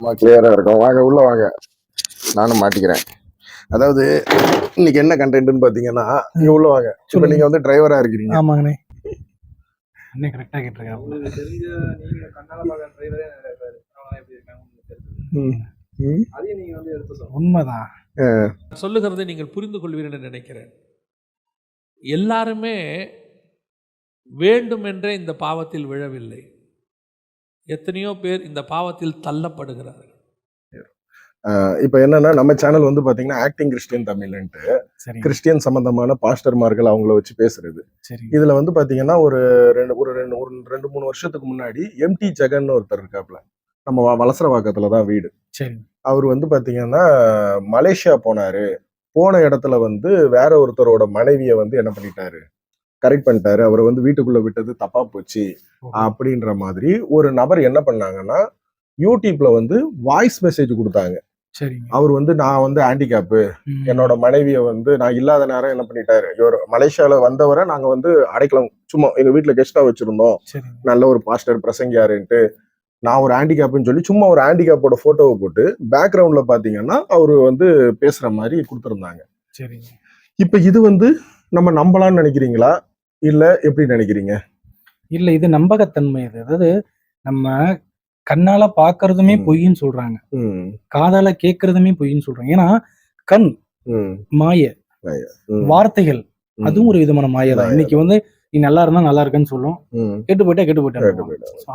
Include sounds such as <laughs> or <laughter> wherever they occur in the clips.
சும்மா கிளியரா இருக்கும். வாங்க உள்ள வாங்க. நானும் மாட்டிக்கிறேன். அதாவது இன்னைக்கு என்ன கண்டென்ட்னு பாத்தீங்கன்னா நீங்க உள்ள வாங்க. இப்ப சொல்லுங்க. நீங்க வந்து டிரைவரா இருக்கிறீங்க. ஆமாங்கண்ணே. அண்ணே கரெக்டா கேட்டிருக்காங்க உங்களுக்கு தெரிஞ்ச நீங்க கண்ணால பார்க்க டிரைவரே நிறைய பேர் அவங்க எப்படி இருக்காங்க உங்களுக்கு தெரியும் ம். ம். அதையும் நீங்க வந்து எடுத்து சொல்லுங்க உண்மைதான். சொல்லுகிறதை நீங்கள் புரிந்து கொள்வீர்கள் என்று நினைக்கிறேன். எல்லாருமே வேண்டுமென்றே இந்த பாவத்தில் விழவில்லை. எத்தனையோ பேர் இந்த பாவத்தில் தள்ளப்படுகிறார்கள். இப்ப என்னன்னா நம்ம சேனல் வந்து பாத்தீங்கன்னா ஆக்டிங் கிறிஸ்டியன் தமிழ்ன்ட்டு கிறிஸ்டியன் சம்பந்தமான பாஸ்டர்மார்கள் அவங்கள வச்சு பேசுறது. சரி. இதுல வந்து பாத்தீங்கன்னா ஒரு ரெண்டு ஒரு ரெண்டு ஒரு ரெண்டு மூணு வருஷத்துக்கு முன்னாடி எம்டி ஜெகன் ஒருத்தர் இருக்காப்ல. நம்ம வ- வலசரவாக்கத்துல தான் வீடு. சரி. அவர் வந்து பாத்தீங்கன்னா மலேசியா போனாரு. போன இடத்துல வந்து வேற ஒருத்தரோட மனைவியை வந்து என்ன பண்ணிட்டாரு? கரெக்ட் பண்ணிட்டாரு. அவரை வந்து வீட்டுக்குள்ள விட்டது தப்பா போச்சு அப்படின்ற மாதிரி ஒரு நபர் என்ன பண்ணாங்கன்னா யூடியூப்ல வந்து வாய்ஸ் மெசேஜ் கொடுத்தாங்க. சரிங்க. அவர் வந்து நான் வந்து ஹேண்டிகேப்பு. என்னோட மனைவியை வந்து நான் இல்லாத நேரம் என்ன பண்ணிட்டாரு? இவர் மலேசியால வந்தவரை நாங்க வந்து அடைக்கலாம் சும்மா எங்க வீட்டுல கெஸ்டா வச்சிருந்தோம். சரி நல்ல ஒரு பாஸ்டர் பிரசங்கியாருன்ட்டு. நான் ஒரு ஹேண்டிகேப்னு சொல்லி சும்மா ஒரு ஹேண்டிகேப்போட போட்டோவை போட்டு பேக்ரவுண்ட்ல பாத்தீங்கன்னா அவர் வந்து பேசுற மாதிரி கொடுத்துருந்தாங்க. சரிங்க. இப்ப இது வந்து நம்ம நம்பலாம்னு நினைக்கிறீங்களா? இல்ல எப்படி நினைக்கிறீங்க? இல்ல இது நம்பகத்தன்மை இது. அதாவது நம்ம கண்ணால பாக்குறதுமே. பொய்ன்னு சொல்றாங்க. காதால கேட்கறதுமே பொய்ன்னு சொல்றாங்க. ஏன்னா கண் மாய வார்த்தைகள் அதுவும் ஒரு விதமான மாயை தான். மாயை. இன்னைக்கு வந்து நீ நல்லா இருந்தா நல்லா இருக்கேன்னு சொல்லும். கெட்டு போயிட்டா கெட்டு போயிட்டா.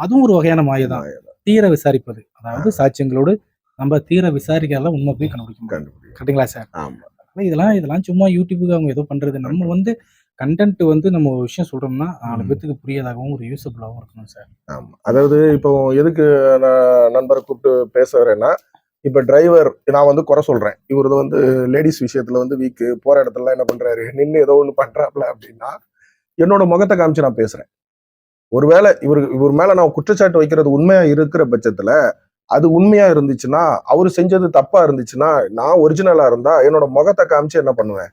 அதுவும் ஒரு வகையான மாயை தான். மாயை தான். தீர விசாரிப்பது. அதாவது சாட்சியங்களோடு நம்ம தீர விசாரிக்கிறத உண்மை போய் கண்டுபிடிக்க. கரெக்டுங்களா சார்? இதெல்லாம் இதெல்லாம் சும்மா யூடியூபுக்கு அவங்க ஏதோ பண்றது. நம்ம வந்து கண்டென்ட் வந்து நம்ம ஒரு விஷயம் சொல்றோம்னா நாலு. பேத்துக்கு புரியதாகவும் ஒரு யூஸ்ஃபுல்லாகவும் இருக்கணும் சார். ஆமா. அதாவது இப்போ எதுக்கு நான் நண்பரை கூப்பிட்டு பேச வரேன்னா இப்ப டிரைவர் நான் வந்து குறை சொல்றேன். இவரது வந்து லேடிஸ் விஷயத்துல வந்து வீக்கு போற இடத்துல என்ன பண்றாரு? நின்று ஏதோ ஒண்ணு பண்றாப்ல அப்படின்னா என்னோட முகத்தை காமிச்சு நான் பேசுறேன். ஒருவேளை இவர் இவர் மேல நான் குற்றச்சாட்டு வைக்கிறது உண்மையா இருக்கிற பட்சத்துல அது உண்மையா இருந்துச்சுன்னா அவர் செஞ்சது தப்பா இருந்துச்சுன்னா நான் ஒரிஜினலா இருந்தா என்னோட முகத்தை காமிச்சு என்ன பண்ணுவேன்?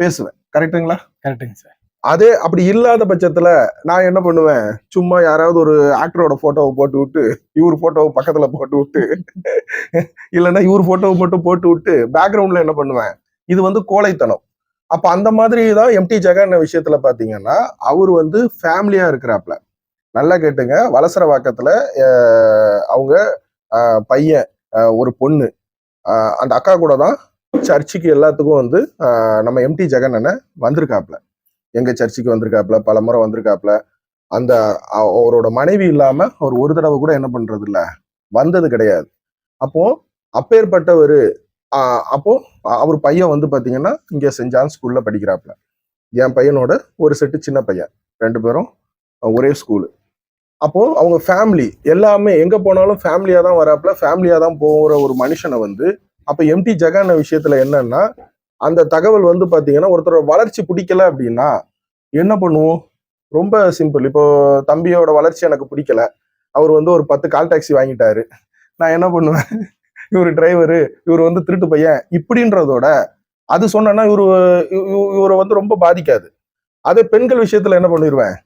பேசுவேன். கரெக்ட்டுங்களா கரெக்டுங்க சார் அதே அப்படி இல்லாத பட்சத்துல நான் என்ன பண்ணுவேன்? சும்மா யாராவது ஒரு ஆக்டரோட போட்டோவை போட்டு விட்டு இவர் போட்டோவை பக்கத்துல போட்டு விட்டு இல்லைன்னா இவர் போட்டோவை மட்டும் போட்டு விட்டு பேக்ரவுண்ட்ல என்ன பண்ணுவேன்? இது வந்து கோழைத்தனம். அப்ப அந்த மாதிரி தான் எம்டி ஜெகன் விஷயத்துல பாத்தீங்கன்னா அவர் வந்து ஃபேமிலியா இருக்கிறாப்ல. நல்லா கேட்டுங்க. வலசரவாக்கத்துல அஹ், அவங்க பையன் ஒரு பொண்ணு. அந்த அக்கா கூட தான் சர்ச்சுக்கு எல்லாத்துக்கும் வந்து நம்ம எம்டி ஜெகன் அண்ணன் வந்திருக்காப்ல எங்க சர்ச்சுக்கு வந்திருக்காப்ல பல முறை வந்திருக்காப்ல அந்த அவரோட மனைவி இல்லாம அவர் ஒரு தடவை கூட என்ன பண்றது இல்ல வந்தது கிடையாது. அப்போ அப்பேற்பட்டவர் அப்போ அவர் பையன் வந்து பாத்தீங்கன்னா இங்க செஞ்சான் ஸ்கூலில் ஸ்கூல்ல படிக்கிறாப்ல என் பையனோட ஒரு செட்டு சின்ன பையன். ரெண்டு பேரும் ஒரே ஸ்கூலு அப்போ அவங்க ஃபேமிலி எல்லாமே எங்க போனாலும் ஃபேமிலியா தான் வராப்ல ஃபேமிலியா தான் போகிற ஒரு மனுஷனை வந்து அப்போ எம்டி ஜெகான விஷயத்துல என்னன்னா அந்த தகவல் வந்து பார்த்தீங்கன்னா ஒருத்தரோட வளர்ச்சி பிடிக்கல அப்படின்னா என்ன பண்ணுவோம்? ரொம்ப சிம்பிள் இப்போ தம்பியோட வளர்ச்சி எனக்கு பிடிக்கல. அவர் வந்து ஒரு பத்து கால் டாக்ஸி வாங்கிட்டாரு. நான் என்ன பண்ணுவேன்? இவர் டிரைவரு இவர் வந்து திருட்டு பையன். இப்படின்றதோட அது சொன்னேன்னா இவர் இவரை வந்து ரொம்ப பாதிக்காது. அதே பெண்கள் விஷயத்துல என்ன பண்ணிடுவேன்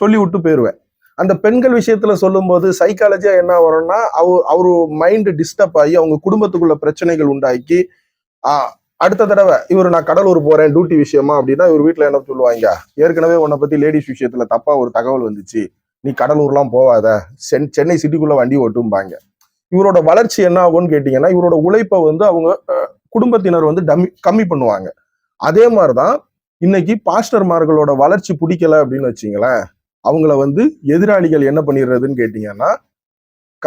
சொல்லி விட்டு போயிடுவேன் அந்த பெண்கள் விஷயத்துல சொல்லும்போது சைக்காலஜியா என்ன வரும்னா அவர் அவரு மைண்டு டிஸ்டர்ப் ஆகி அவங்க குடும்பத்துக்குள்ள பிரச்சனைகள் உண்டாக்கி அடுத்த தடவை இவர் நான் கடலூர் போறேன் டியூட்டி விஷயமா அப்படின்னா இவர் வீட்டுல என்ன சொல்லுவாங்க? ஏற்கனவே உன்னை பத்தி லேடிஸ் விஷயத்துல தப்பா ஒரு தகவல் வந்துச்சு. நீ கடலூர்லாம் போகாத. சென் சென்னை சிட்டிக்குள்ள வண்டி ஓட்டும்பாங்க. இவரோட வளர்ச்சி என்ன ஆகும்னு கேட்டீங்கன்னா இவரோட உழைப்பை வந்து அவங்க குடும்பத்தினர் வந்து டம்மி கம்மி பண்ணுவாங்க. அதே மாதிரிதான் இன்னைக்கு பாஸ்டர்மார்களோட வளர்ச்சி பிடிக்கல அப்படின்னு வச்சிங்களேன் அவங்கள வந்து எதிராளிகள் என்ன பண்ணிடுறதுன்னு கேட்டீங்கன்னா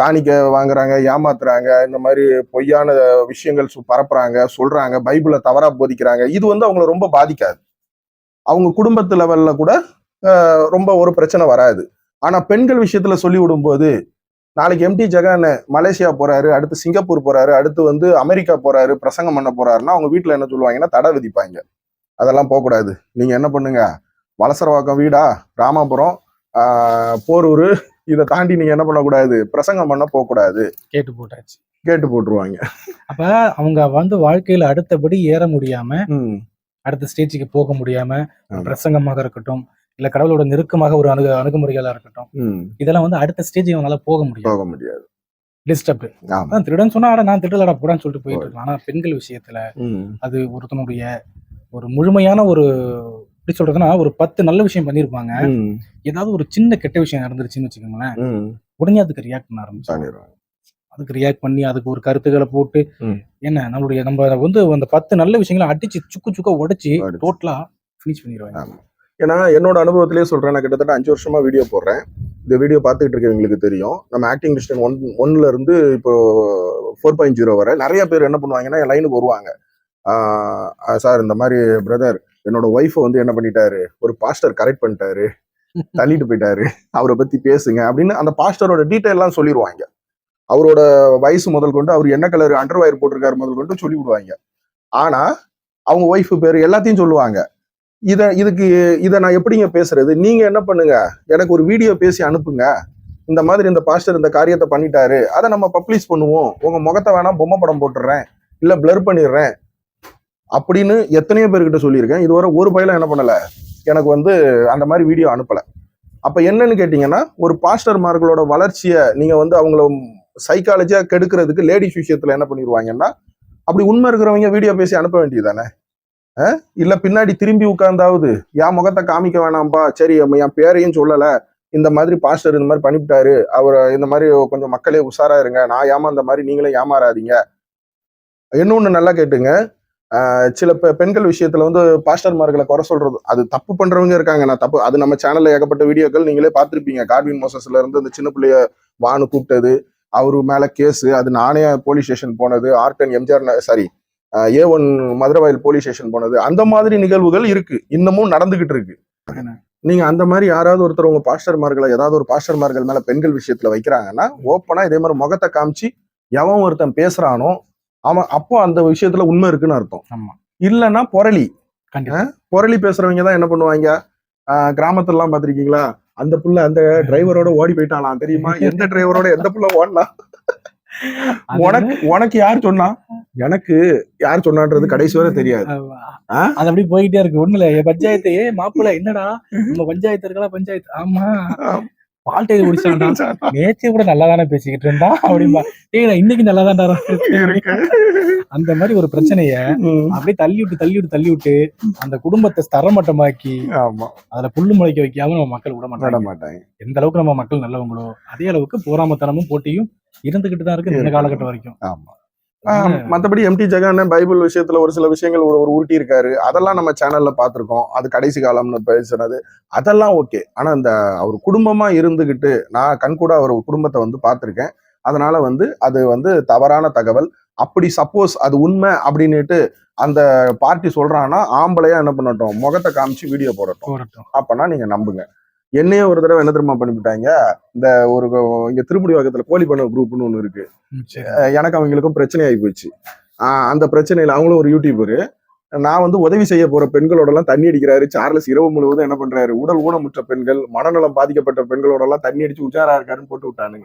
காணிக்க வாங்குறாங்க ஏமாத்துறாங்க இந்த மாதிரி பொய்யான விஷயங்கள் சு- பரப்புறாங்க சொல்றாங்க பைபிளை தவறா போதிக்கிறாங்க. இது வந்து அவங்கள ரொம்ப பாதிக்காது. அவங்க குடும்பத்து லெவல்ல கூட ரொம்ப ஒரு பிரச்சனை வராது. ஆனா பெண்கள் விஷயத்துல சொல்லி விடும்போது நாளைக்கு எம்டி ஜெகன் மலேசியா போறாரு அடுத்து சிங்கப்பூர் போறாரு அடுத்து வந்து அமெரிக்கா போறாரு பிரசங்கம் பண்ண போறாருன்னா அவங்க வீட்டுல என்ன சொல்லுவாங்கன்னா தடை விதிப்பாங்க. அதெல்லாம் போகக்கூடாது. நீங்க என்ன பண்ணுங்க? வலசரவாக்கம் வீடா? ராமாபுரம்? போரூர் இதை தாண்டி நீங்க என்ன பண்ணக்கூடாது? பிரசங்கம் பண்ண போகக்கூடாது. கேட்டு போட்டாச்சு. கேட்டு போட்டுருவாங்க. அப்ப அவங்க வந்து வாழ்க்கையில அடுத்தபடி ஏற முடியாம அடுத்த ஸ்டேஜுக்கு போக முடியாம. பிரசங்கமாக இருக்கட்டும் இல்ல கடவுளோட நெருக்கமாக ஒரு அணுகு அணுகுமுறைகளா இருக்கட்டும் இதெல்லாம் வந்து அடுத்த ஸ்டேஜ் அவங்களால போக முடியும் போக முடியாது. டிஸ்டர்ப் ஆமா. அதான் திருடன் சொன்னா நான் திருடலடா போடான்னு சொல்லிட்டு போயிட்டு இருக்கலாம். ஆனா பெண்கள் விஷயத்துல. அது ஒருத்தனுடைய ஒரு முழுமையான ஒரு எப்படி சொல்றதுன்னா ஒரு பத்து நல்ல விஷயம் பண்ணிருப்பாங்க. ஏதாவது ஒரு சின்ன கெட்ட விஷயம் நடந்துருச்சுன்னு வச்சுக்கோங்களேன். உடனே அதுக்கு ரியாக்ட் பண்ண பண்ணிடுவாங்க. அதுக்கு ரியாக்ட் பண்ணி அதுக்கு ஒரு கருத்துக்களை போட்டு. என்ன நம்மளுடைய நம்ம வந்து அந்த பத்து நல்ல விஷயங்களை அடிச்சு சுக்கு சுக்கா உடைச்சு. டோட்டலா ஃபினிஷ் பண்ணிடுவாங்க. ஏன்னா என்னோட அனுபவத்திலேயே சொல்றேன் நான் கிட்டத்தட்ட அஞ்சு வருஷமா வீடியோ போடுறேன் இந்த வீடியோ பார்த்துட்டு இருக்கவங்களுக்கு தெரியும் நம்ம ஆக்டிங் டிஸ்டன் ஒன் ஒன்ல இருந்து இப்போ ஃபோர் பாயிண்ட் ஜீரோ வரை நிறைய பேர் என்ன பண்ணுவாங்கன்னா என் லைனுக்கு வருவாங்க சார் இந்த மாதிரி பிரதர் என்னோட ஒய்ஃபை வந்து என்ன பண்ணிட்டாரு? ஒரு பாஸ்டர் கரெக்ட் பண்ணிட்டாரு. தள்ளிட்டு போயிட்டாரு. அவரை பத்தி பேசுங்க அப்படின்னு அந்த பாஸ்டரோட டீட்டெயிலாம் சொல்லிடுவாங்க அவரோட வயசு முதல் கொண்டு அவர் என்ன கலர் அண்டர்வயர் போட்டிருக்காரு முதல் கொண்டு சொல்லி விடுவாங்க ஆனா அவங்க ஒய்ஃபு பேர் எல்லாத்தையும் சொல்லுவாங்க. இதை இதுக்கு இதை நான் எப்படிங்க பேசுறது? நீங்க என்ன பண்ணுங்க? எனக்கு ஒரு வீடியோ பேசி அனுப்புங்க. இந்த மாதிரி இந்த பாஸ்டர் இந்த காரியத்தை பண்ணிட்டாரு. அதை நம்ம பப்ளிஷ் பண்ணுவோம். உங்க முகத்தை வேணா பொம்மை படம் போட்டுடுறேன் இல்ல பிளர் பண்ணிடுறேன். அப்படின்னு எத்தனையோ பேர்கிட்ட சொல்லியிருக்கேன். இதுவரை ஒரு பையல என்ன பண்ணல? எனக்கு வந்து அந்த மாதிரி வீடியோ அனுப்பலை. அப்போ என்னன்னு கேட்டிங்கன்னா ஒரு பாஸ்டர்மார்களோட வளர்ச்சியை நீங்கள் வந்து அவங்கள சைக்காலஜியாக கெடுக்கிறதுக்கு லேடிஸ் விஷயத்தில் என்ன பண்ணிடுவாங்கன்னா அப்படி உண்மை இருக்கிறவங்க வீடியோ பேசி அனுப்ப வேண்டியதுதானே? அஹ்? இல்லை பின்னாடி திரும்பி உட்கார்ந்தாவது என் முகத்தை காமிக்க வேணாம்பா. சரி என் பேரையும் சொல்லலை. இந்த மாதிரி பாஸ்டர் இந்த மாதிரி பண்ணிவிட்டாரு. அவர் இந்த மாதிரி கொஞ்சம் மக்களே உஷாரா இருங்க. நான் ஏமாந்த மாதிரி நீங்களே ஏமாறாதீங்க. இன்னொன்று நல்லா கேட்டுங்க. சில பெண்கள் விஷயத்துல வந்து பாஸ்டர்மார்களை குறை சொல்றது அது தப்பு பண்றவங்க இருக்காங்க. நான் தப்பு அது நம்ம சேனல்ல ஏகப்பட்ட வீடியோக்கள் நீங்களே பார்த்துருப்பீங்க. கார்வின் மோசஸ்ல இருந்து அந்த சின்ன பிள்ளைய வானு கூப்பிட்டது அவரு மேல கேஸ் அது நானே போலீஸ் ஸ்டேஷன் போனது Ardern MGR sorry A one Maduravoyal police station போனது. அந்த மாதிரி நிகழ்வுகள் இருக்கு. இன்னமும் நடந்துகிட்டு இருக்கு. நீங்க அந்த மாதிரி யாராவது ஒருத்தர் உங்க பாஸ்டர்மார்களை ஏதாவது ஒரு பாஸ்டர்மார்கள் மேல பெண்கள் விஷயத்துல வைக்கிறாங்கன்னா ஓப்பனா இதே மாதிரி முகத்தை காமிச்சு எவன் ஒருத்தன் பேசுறானோ அவன் அப்போ அந்த விஷயத்துல உண்மை இருக்குன்னு அர்த்தம். ஆமா. இல்லைன்னா பொரளி கண்டிப்பா. புரளி பேசுறவங்க தான் என்ன பண்ணுவாங்க? கிராமத்துல எல்லாம் பாத்திருக்கீங்களா அந்த புள்ள அந்த டிரைவரோட ஓடி போயிட்டாலாம் தெரியுமா? <laughs> எந்த டிரைவரோட எந்த புள்ள அது உனக்கு உனக்கு யார் சொன்னா? எனக்கு யார் சொன்னான்றது கடைசி வரை தெரியாது? அது அப்படியே போயிட்டே இருக்கு. ஒண்ணு இல்ல என் பஞ்சாயத்து ஏ மாப்பிள்ள என்னடா? நம்ம பஞ்சாயத்து இருக்கா பஞ்சாயத்து? ஆமா. எழுதி முடிச்சான்டா நேற்று கூட நல்லா தானே பேசிக்கிட்டு இருந்தா அப்படின்பா ஏய் இன்னைக்கு நல்லா தான்டா அந்த மாதிரி ஒரு பிரச்சனைய. அப்படியே தள்ளி விட்டு தள்ளி விட்டு தள்ளி விட்டு அந்த குடும்பத்தை தரமட்டமாக்கி ஆமா. அதுல புல்லு முளைக்க வைக்காம நம்ம மக்கள் விட மாட்டாங்க. மாட்டாங்க. எந்த அளவுக்கு நம்ம மக்கள் நல்லவங்களோ அதே அளவுக்கு போராமத்தனமும் போட்டியும் இருந்துகிட்டு தான் இருக்கு இந்த. காலகட்டம் வரைக்கும். ஆமா. மத்தபடி எம்டி ஜெகன் பைபிள் விஷயத்துல ஒரு சில விஷயங்கள் ஒரு ஒரு உருட்டி இருக்காரு அதெல்லாம் நம்ம சேனல்ல பார்த்திருக்கோம். அது கடைசி காலம்னு பேசுனது அதெல்லாம் ஓகே ஆனா இந்த அவர் குடும்பமா இருந்துகிட்டு நான் கண்கூட அவர் குடும்பத்தை வந்து பார்த்திருக்கேன். அதனால வந்து அது வந்து தவறான தகவல். அப்படி சப்போஸ் அது உண்மை அப்படின்னுட்டு அந்த பார்ட்டி சொல்றான்னா ஆம்பளையா என்ன பண்ணட்டும் முகத்தை காமிச்சு வீடியோ போடட்டும். அப்பனா நீங்க நம்புங்க. என்னையே ஒரு தடவை என்ன தெரியுமா பண்ணிவிட்டாங்க? இந்த ஒரு இங்க திருமுடி பக்கத்துல கோழி பண்ண குரூப்னு ஒண்ணு இருக்கு. எனக்கு அவங்களுக்கும் பிரச்சனை ஆகி போச்சு அந்த பிரச்சனையில அவங்களும் ஒரு யூடியூபரு நான் வந்து உதவி செய்ய போற பெண்களோட எல்லாம் தண்ணி அடிக்கிறாரு. சார்லஸ் இரவு முழுவதும் என்ன பண்றாரு? உடல் ஊனமுற்ற பெண்கள் மனநலம் பாதிக்கப்பட்ட பெண்களோட எல்லாம் தண்ணி அடிச்சு உச்சாரா இருக்காருன்னு போட்டு விட்டானுங்க.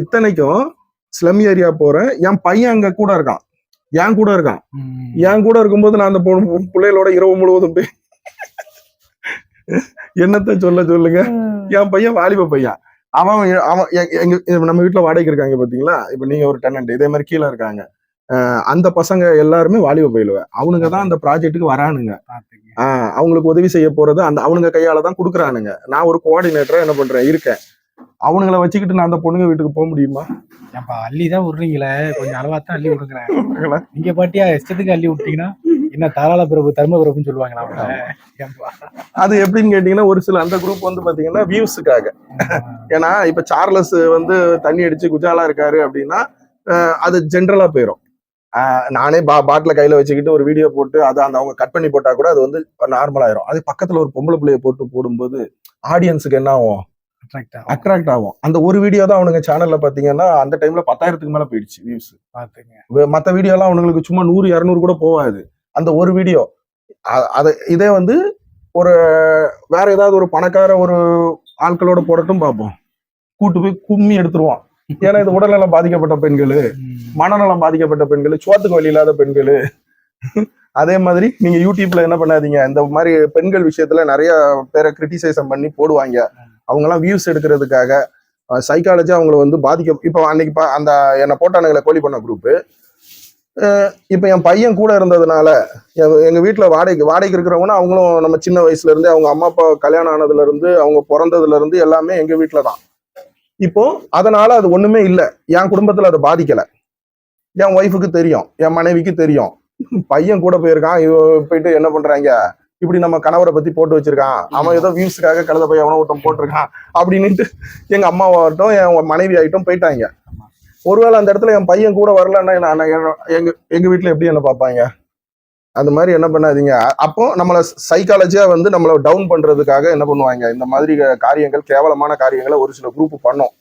இத்தனைக்கும் ஸ்லம் ஏரியா போறேன். என் பையன் அங்க கூட இருக்கான். என் கூட இருக்கான். என் கூட இருக்கும்போது நான் அந்த பிள்ளைகளோட இரவு முழுவதும் போய் என்னத்த சொல்ல சொல்லுங்க? என் பையன் வாலிப பையன். அவன் அவன் எங்க நம்ம வீட்டுல வாடகைக்கு இருக்காங்க பாத்தீங்களா? இப்ப நீங்க ஒரு டெனன்ட் இதே மாதிரி கீழே இருக்காங்க. அந்த பசங்க எல்லாருமே வாலிப பயிலுவ. அவனுங்க தான் அந்த ப்ராஜெக்ட்டுக்கு வரானுங்க. அவங்களுக்கு உதவி செய்ய போறது அந்த அவனுங்க கையால தான் கொடுக்குறானுங்க. நான் ஒரு கோஆர்டினேட்டரா என்ன பண்றேன்? இருக்கேன். அவனுங்கள வச்சுக்கிட்டு நான் அந்த பொண்ணுங்க வீட்டுக்கு போக முடியுமா? ஏன்பா அள்ளி தான் விடுறீங்களே. கொஞ்சம் அளவா தான் அள்ளி விடுங்களேன் நீங்க பாட்டியா இஷ்டத்துக்கு அள்ளி விட்டீங்கன்னா? என்ன தாராள பிரபு தர்ம பிரபுன்னு சொல்லுவாங்களா அது எப்படின்னு கேட்டீங்கன்னா ஒரு சில அந்த குரூப் வந்து பாத்தீங்கன்னா வியூஸுக்காக ஏன்னா இப்ப சார்லஸ் வந்து தண்ணி அடிச்சு குஜாலா இருக்காரு அப்படின்னா அது ஜென்ரலா போயிடும் நானே பா பாட்டில கையில வச்சுக்கிட்டு ஒரு வீடியோ போட்டு அதை அந்த அவங்க கட் பண்ணி போட்டா கூட அது வந்து நார்மல் ஆயிரும். அது பக்கத்துல ஒரு பொம்பளை பிள்ளைய போட்டு போடும்போது ஆடியன்ஸுக்கு என்ன ஆகும். அட்ராக்ட் ஆகும். அந்த ஒரு வீடியோ தான் அவனுங்க சேனல்ல பாத்தீங்கன்னா அந்த டைம்ல பத்தாயிரத்துக்கு மேல போயிடுச்சு வியூஸ் பாத்துங்க. மத்த வீடியோ எல்லாம் அவனுங்களுக்கு சும்மா நூறு இரநூறு கூட போகாது. அந்த ஒரு வீடியோ அது இதே வந்து ஒரு வேற ஏதாவது ஒரு பணக்கார ஒரு ஆட்களோட போடட்டும் பார்ப்போம் கூட்டு போய் கும்மி எடுத்துருவான். ஏன்னா இது உடல்நலம் பாதிக்கப்பட்ட பெண்கள். மனநலம் பாதிக்கப்பட்ட பெண்கள் சோத்துக்கு வழி இல்லாத பெண்கள். அதே மாதிரி நீங்க யூடியூப்ல என்ன பண்ணாதீங்க. இந்த மாதிரி பெண்கள் விஷயத்துல நிறைய பேரை கிரிட்டிசைசம் பண்ணி போடுவாங்க. அவங்க எல்லாம் வியூஸ் எடுக்கிறதுக்காக சைக்காலஜி அவங்கள வந்து பாதிக்க இப்போ அன்னைக்கு அந்த என்னை போட்டானுங்களே கோழி பண்ண குரூப்பு இப்போ என் பையன் கூட இருந்ததுனால எங்க- வீட்டில் வாடகைக்கு வாடகைக்கு இருக்கிறவங்கன்னா அவங்களும் நம்ம சின்ன வயசுல இருந்து அவங்க அம்மா அப்பா கல்யாணம் ஆனதுல இருந்து அவங்க பிறந்ததுல இருந்து எல்லாமே எங்க வீட்டில் தான். இப்போ அதனால அது ஒண்ணுமே இல்லை. என் குடும்பத்துல அதை பாதிக்கல. என் ஒய்ஃபுக்கு தெரியும் என் மனைவிக்கு தெரியும். பையன் கூட போயிருக்கான் இவ போயிட்டு என்ன பண்றாங்க? இப்படி நம்ம கணவரை பத்தி போட்டு வச்சிருக்கான். அவன் ஏதோ வியூஸ்க்காக கழுத போய் அவனை ஒருத்தன் போட்டிருக்கான். அப்படின்னுட்டு எங்க அம்மாவாகட்டும் என் மனைவி ஆகிட்டும் போயிட்டாங்க. ஒருவேளை அந்த இடத்துல என் பையன் கூட வரலன்னா என்ன- நான் எங்க எங்க வீட்டுல எப்படி என்ன பார்ப்பாங்க? அந்த மாதிரி என்ன பண்ணாதீங்க. அப்போ நம்மளை சைக்காலஜியா வந்து நம்மளை டவுன் பண்றதுக்காக என்ன பண்ணுவாங்க? இந்த மாதிரி காரியங்கள் கேவலமான காரியங்களை ஒரு சில குரூப் பண்ணோம்.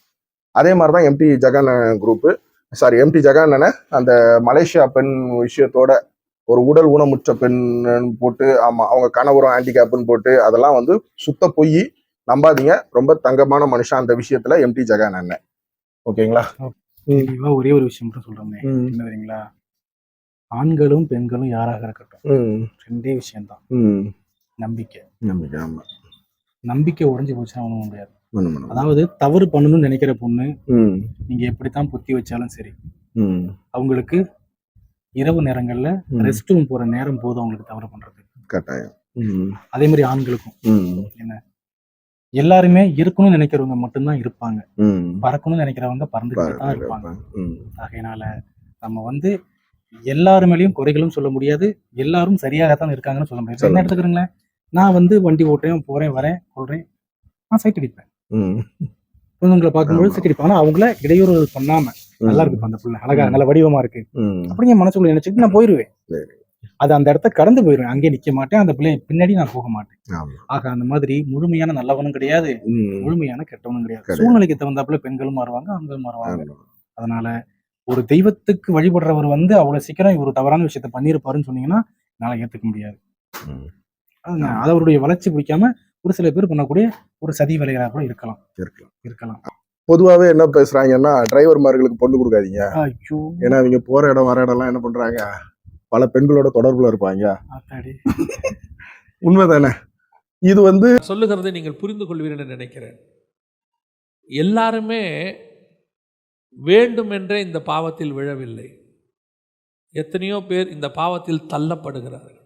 அதே மாதிரி தான் MD Jagan group sorry MD Jagan அந்த மலேசியா பெண் விஷயத்தோட ஒரு உடல் ஊனமுற்ற பெண் போட்டு ஆமா அவங்க கணவரும் ஹேண்டிகேப்னு போட்டு அதெல்லாம் வந்து சுத்த பொய் நம்பாதீங்க. ரொம்ப தங்கமான மனுஷன் அந்த விஷயத்துல எம்டி ஜெகன் அண்ணன் ஓகேங்களா? தெளிவா ஒரே ஒரு விஷயம் மட்டும் சொல்றேன். என்ன தெரியுங்களா? ஆண்களும் பெண்களும் யாராக இருக்கட்டும். ரெண்டே விஷயம்தான். நம்பிக்கை. நம்பிக்கை ஆமா. நம்பிக்கை உடைஞ்சு போச்சுன்னா ஒண்ணும் முடியாது. அதாவது தவறு பண்ணணும்னு நினைக்கிற பொண்ணு நீங்க எப்படித்தான் புத்தி வச்சாலும் சரி அவங்களுக்கு இரவு நேரங்கள்ல. ரெஸ்ட் ரூம் போற நேரம் போதும் அவங்களுக்கு தவறு பண்றது கட்டாயம். அதே மாதிரி ஆண்களுக்கும். ம். எல்லாருமே இருக்கணும்னு நினைக்கிறவங்க மட்டும்தான் இருப்பாங்க. பறக்கணும்னு நினைக்கிறவங்க பறந்துக்கிட்டு தான் இருப்பாங்க. ஆகையினால நம்ம வந்து எல்லாரு மேலயும் குறைகளும் சொல்ல முடியாது. எல்லாரும் சரியாகத்தான் இருக்காங்கன்னு சொல்ல முடியாது. என்ன எடுத்துக்கிறீங்களேன்? நான் வந்து வண்டி ஓட்டுறேன் போறேன் வரேன் கொள்றேன். நான் சைட் அடிப்பேன். பொண்ணுங்களை பார்க்கும்போது. சைட் அடிப்பேன். ஆனா அவங்கள இடையூறுகள் பண்ணாம நல்லா இருக்கு அந்த பிள்ளை. அழகா. நல்ல வடிவமா இருக்கு. அப்படிங்க மனசுக்குள்ள நினைச்சிட்டு நான் போயிருவேன். அது அந்த இடத்த கடந்து போயிருவேன். அங்கே நிக்க மாட்டேன். அந்த பிள்ளை பின்னாடி நான் போக மாட்டேன். ஆக அந்த மாதிரி முழுமையான நல்லவனும் கிடையாது. முழுமையான கெட்டவனும் கிடையாது. சூழ்நிலைக்கு தகுந்தாப்புல பெண்களும் மாறுவாங்க ஆண்களும் மாறுவாங்க. அதனால ஒரு தெய்வத்துக்கு வழிபடுறவர் வந்து அவ்வளவு சீக்கிரம் இவர் தவறான விஷயத்த பண்ணியிருப்பாருன்னு சொன்னீங்கன்னா என்னால ஏத்துக்க முடியாது. அது அவருடைய வளர்ச்சி பிடிக்காம ஒரு சில பேர் பண்ணக்கூடிய ஒரு சதி வேலைகளாக கூட இருக்கலாம். இருக்கலாம். இருக்கலாம். பொதுவாவே என்ன பேசுறாங்கன்னா டிரைவர்மார்களுக்கு பொண்ணு கொடுக்காதீங்க. ஐயோ. ஏன்னா அவங்க போற இடம் வர இடம்லாம் என்ன பண்றாங்க? பல பெண்களோட தொடர்புல இருப்பாங்க. <laughs> உண்மைதானே? இது வந்து சொல்லுகிறதை நீங்கள் புரிந்து கொள்வீர்கள் என்று நினைக்கிறேன். எல்லாருமே வேண்டுமென்றே இந்த பாவத்தில் விழவில்லை. எத்தனையோ பேர் இந்த பாவத்தில் தள்ளப்படுகிறார்கள்.